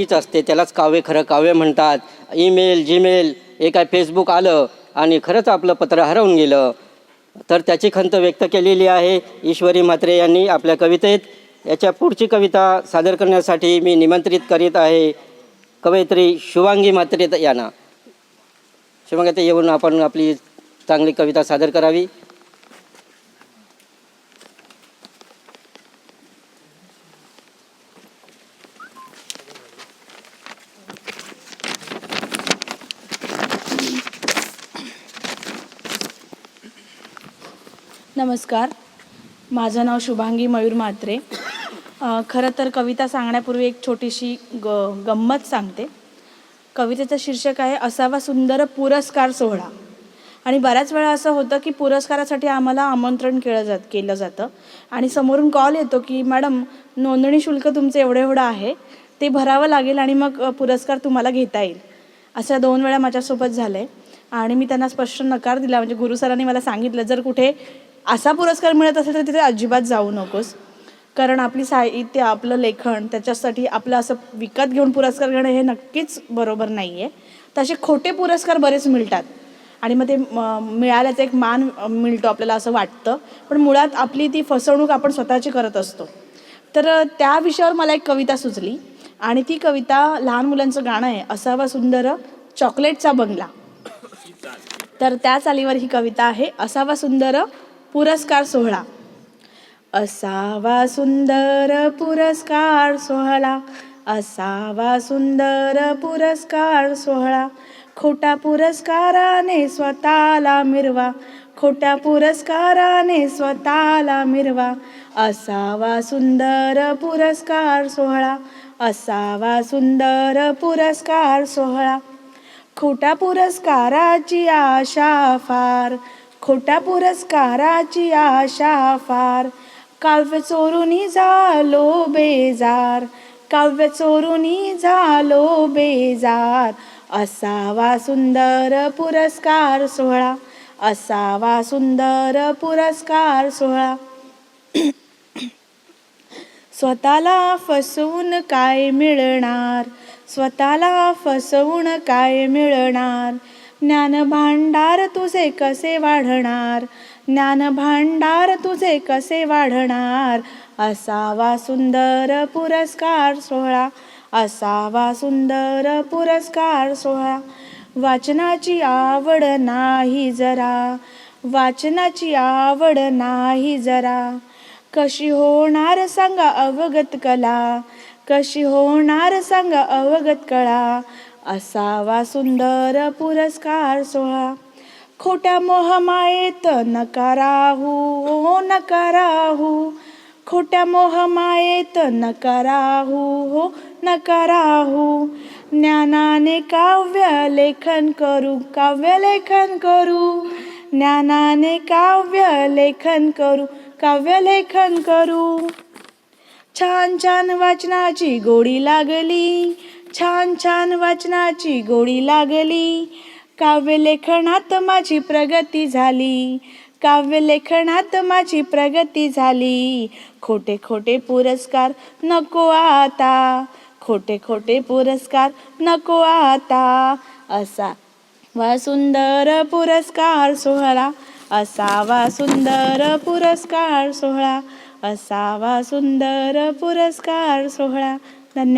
तीच असते. त्यालाच काव्य खरं काव्य म्हणतात. ईमेल जीमेल हे काय फेसबुक आलं आणि खरंच आपलं पत्र हरवून गेलं. तर त्याची खंत व्यक्त केलेली आहे ईश्वरी म्हात्रे यांनी आपल्या कवितेत. याच्या पुढची कविता सादर करण्यासाठी मी निमंत्रित करीत आहे. कवयित्री शुभांगी म्हात्रे यांना. शुभांगी येऊन आपण आपली चांगली कविता सादर करावी. नमस्कार. माझं नाव शुभांगी मयूर म्हात्रे. खरं तर कविता सांगण्यापूर्वी एक छोटीशी ग गंमत सांगते. कवितेचं शीर्षक आहे असावा सुंदर पुरस्कार सोहळा. आणि बऱ्याच वेळा असं होतं की पुरस्कारासाठी आम्हाला आमंत्रण केलं जात केलं जातं. आणि समोरून कॉल येतो की मॅडम नोंदणी शुल्क तुमचं एवढं एवढं आहे ते भरावं लागेल आणि मग पुरस्कार तुम्हाला घेता येईल. अशा दोन वेळा माझ्यासोबत झालं आहे आणि मी त्यांना स्पष्ट नकार दिला. म्हणजे गुरु सरांनी मला सांगितलं जर कुठे असा पुरस्कार मिळत असेल तर तिथे अजिबात जाऊ नकोस. कारण आपली साहित्य आपलं लेखन त्याच्यासाठी आपलं असं विकत घेऊन पुरस्कार घेणं हे नक्कीच बरोबर नाही आहे तसे खोटे पुरस्कार बरेच मिळतात. आणि मग ते म- मिळाल्याचा एक मान मिळतो आपल्याला असं वाटतं. पण मुळात आपली ती फसवणूक आपण स्वतःची करत असतो. तर त्या विषयावर मला एक कविता सुचली. आणि ती कविता लहान मुलांचं गाणं आहे असावा सुंदर चॉकलेटचा बंगला. तर त्या चालीवर ही कविता आहे असावा सुंदर पुरस्कार सोहळा. असावा सुंदर पुरस्कार सोहळा. असावा सुंदर पुरस्कार सोहळा. खोटा पुरस्काराने स्वतःला मिरवा. खोट्या पुरस्काराने स्वतःला मिरवा. असावा सुंदर पुरस्कार सोहळा. असावा सुंदर पुरस्कार सोहळा. खोट्या पुरस्काराची आशा फार. खोटा पुरस्काराची आशा फार. काव्य चोरुनी झालो बेजार. काव्य चोरुनी झालो बेजार. असावा सुंदर पुरस्कार सोहळा. असावा सुंदर पुरस्कार सोहळा. स्वतःला फसवून काय मिळणार? स्वतःला फसवून काय मिळणार? ज्ञान भांडार तुझे कसे वाढणार? ज्ञान भांडार तुझे कसे वाढणार? असावा सुंदर पुरस्कार सोहळा. असावा सुंदर पुरस्कार सोहळा. वाचनाची आवड नाही जरा. वाचनाची आवड नाही जरा. कशी होणार सांगा अवगत कला. कशी होणार सांगा अवगत कळा. असावा सुंदर पुरस्कार सोहळा. खोट्या मोहमायेत नकाराहू हो नकाराहू. खोट्या मोहमायेत नकाराहू हो नकाराहू. ज्ञानाने काव्य लेखन करू काव्य लेखन करू. ज्ञानाने काव्य लेखन करू काव्य लेखन करू. छान छान वाचनाची गोडी लागली. छान छान वाचनाची गोडी लागली. काव्यलेखनात माझी प्रगती झाली. काव्यलेखनात माझी प्रगती झाली. खोटे खोटे पुरस्कार नको आता. खोटे खोटे पुरस्कार नको आता. असा वा सुंदर पुरस्कार सोहळा. असावा सुंदर पुरस्कार सोहळा. असावा सुंदर पुरस्कार सोहळा.